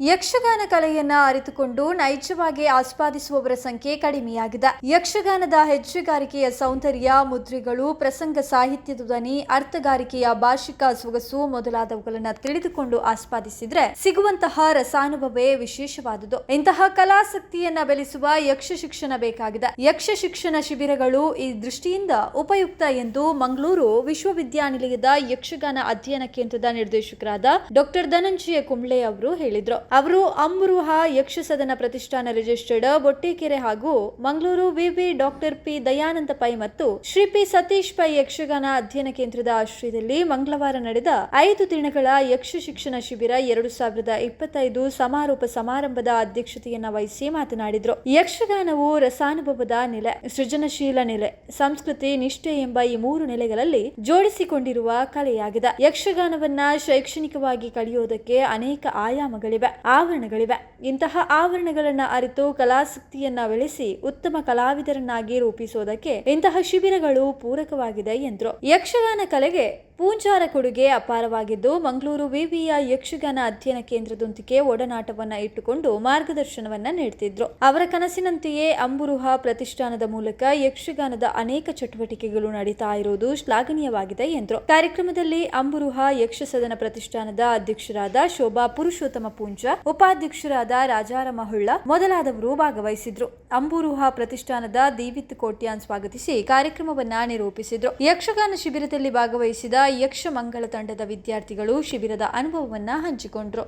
ಯಕ್ಷಗಾನ ಕಲೆಯನ್ನ ಅರಿತುಕೊಂಡು ನೈಜವಾಗಿ ಆಸ್ವಾದಿಸುವವರ ಸಂಖ್ಯೆ ಕಡಿಮೆಯಾಗಿದೆ. ಯಕ್ಷಗಾನದ ಹೆಜ್ಜೆಗಾರಿಕೆಯ ಸೌಂದರ್ಯ, ಮುದ್ರೆಗಳು, ಪ್ರಸಂಗ ಸಾಹಿತ್ಯದ ಧ್ವನಿ, ಅರ್ಥಗಾರಿಕೆಯ ಭಾಷಿಕ ಸೊಗಸು ಮೊದಲಾದವುಗಳನ್ನು ತಿಳಿದುಕೊಂಡು ಆಸ್ವಾದಿಸಿದ್ರೆ ಸಿಗುವಂತಹ ರಸಾನುಭವೇ ವಿಶೇಷವಾದುದು. ಇಂತಹ ಕಲಾಸಕ್ತಿಯನ್ನ ಬೆಳೆಸುವ ಯಕ್ಷ ಶಿಕ್ಷಣ ಬೇಕಾಗಿದೆ. ಯಕ್ಷ ಶಿಕ್ಷಣ ಶಿಬಿರಗಳು ಈ ದೃಷ್ಟಿಯಿಂದ ಉಪಯುಕ್ತ ಎಂದು ಮಂಗಳೂರು ವಿಶ್ವವಿದ್ಯಾನಿಲಯದ ಯಕ್ಷಗಾನ ಅಧ್ಯಯನ ಕೇಂದ್ರದ ನಿರ್ದೇಶಕರಾದ ಡಾಕ್ಟರ್ ಧನಂಜಯ ಕುಂಬ್ಳೆ ಅವರು ಹೇಳಿದ್ರು. ಅವರು ಅಮೃಹ ಯಕ್ಷ ಸದನ ಪ್ರತಿಷ್ಠಾನ ರಿಜಿಸ್ಟರ್ಡ್ ಬೊಟ್ಟಿಕೆರೆ ಹಾಗೂ ಮಂಗಳೂರು ವಿವಿ ಡಾಕ್ಟರ್ ಪಿ ದಯಾನಂದ ಪೈ ಮತ್ತು ಶ್ರೀ ಪಿ ಸತೀಶ್ ಪೈ ಯಕ್ಷಗಾನ ಅಧ್ಯಯನ ಕೇಂದ್ರದ ಆಶ್ರಯದಲ್ಲಿ ಮಂಗಳವಾರ ನಡೆದ ಐದು ದಿನಗಳ ಯಕ್ಷ ಶಿಕ್ಷಣ ಶಿಬಿರ ಎರಡು ಸಾವಿರದ ಇಪ್ಪತ್ತೈದು ಸಮಾರೋಪ ಸಮಾರಂಭದ ಅಧ್ಯಕ್ಷತೆಯನ್ನ ವಹಿಸಿ ಮಾತನಾಡಿದರು. ಯಕ್ಷಗಾನವು ರಸಾನುಭವದ ನೆಲೆ, ಸೃಜನಶೀಲ ನೆಲೆ, ಸಂಸ್ಕೃತಿ ನಿಷ್ಠೆ ಎಂಬ ಈ ಮೂರು ನೆಲೆಗಳಲ್ಲಿ ಜೋಡಿಸಿಕೊಂಡಿರುವ ಕಲೆಯಾಗಿದೆ. ಯಕ್ಷಗಾನವನ್ನ ಶೈಕ್ಷಣಿಕವಾಗಿ ಕಲಿಯೋದಕ್ಕೆ ಅನೇಕ ಆಯಾಮಗಳಿವೆ. ಆವರಣಗಳಿವೆ. ಇಂತಹ ಆವರಣಗಳನ್ನ ಅರಿತು ಕಲಾಸಕ್ತಿಯನ್ನ ಬೆಳೆಸಿ ಉತ್ತಮ ಕಲಾವಿದರನ್ನಾಗಿ ರೂಪಿಸೋದಕ್ಕೆ ಇಂತಹ ಶಿಬಿರಗಳು ಪೂರಕವಾಗಿದೆ ಎಂದರು. ಯಕ್ಷಗಾನ ಕಲೆಗೆ ಪೂಂಜಾರ ಕೊಡುಗೆ ಅಪಾರವಾಗಿದ್ದು, ಮಂಗಳೂರು ವಿವಿಯ ಯಕ್ಷಗಾನ ಅಧ್ಯಯನ ಕೇಂದ್ರದೊಂದಿಗೆ ಒಡನಾಟವನ್ನ ಇಟ್ಟುಕೊಂಡು ಮಾರ್ಗದರ್ಶನವನ್ನ ನೀಡುತ್ತಿದ್ರು ಅವರ ಕನಸಿನಂತೆಯೇ ಅಂಬುರುಹ ಪ್ರತಿಷ್ಠಾನದ ಮೂಲಕ ಯಕ್ಷಗಾನದ ಅನೇಕ ಚಟುವಟಿಕೆಗಳು ನಡೀತಾ ಇರುವುದು ಶ್ಲಾಘನೀಯವಾಗಿದೆ ಎಂದರು. ಕಾರ್ಯಕ್ರಮದಲ್ಲಿ ಅಂಬುರುಹ ಯಕ್ಷ ಸದನ ಪ್ರತಿಷ್ಠಾನದ ಅಧ್ಯಕ್ಷರಾದ ಶೋಭಾ ಪುರುಷೋತ್ತಮ ಪೂಂಜ ಉಪಾಧ್ಯಕ್ಷರಾದ ರಾಜಾರಮಹುಳ್ಳ ಮೊದಲಾದವರು ಭಾಗವಹಿಸಿದ್ರು. ಅಂಬೂರುಹ ಪ್ರತಿಷ್ಠಾನದ ದೀವಿತ್ ಕೋಟ್ಯಾನ್ ಸ್ವಾಗತಿಸಿ ಕಾರ್ಯಕ್ರಮವನ್ನ ನಿರೂಪಿಸಿದ್ರು. ಯಕ್ಷಗಾನ ಶಿಬಿರದಲ್ಲಿ ಭಾಗವಹಿಸಿದ ಯಕ್ಷ ಮಂಗಳ ತಂಡದ ವಿದ್ಯಾರ್ಥಿಗಳು ಶಿಬಿರದ ಅನುಭವವನ್ನ ಹಂಚಿಕೊಂಡ್ರು.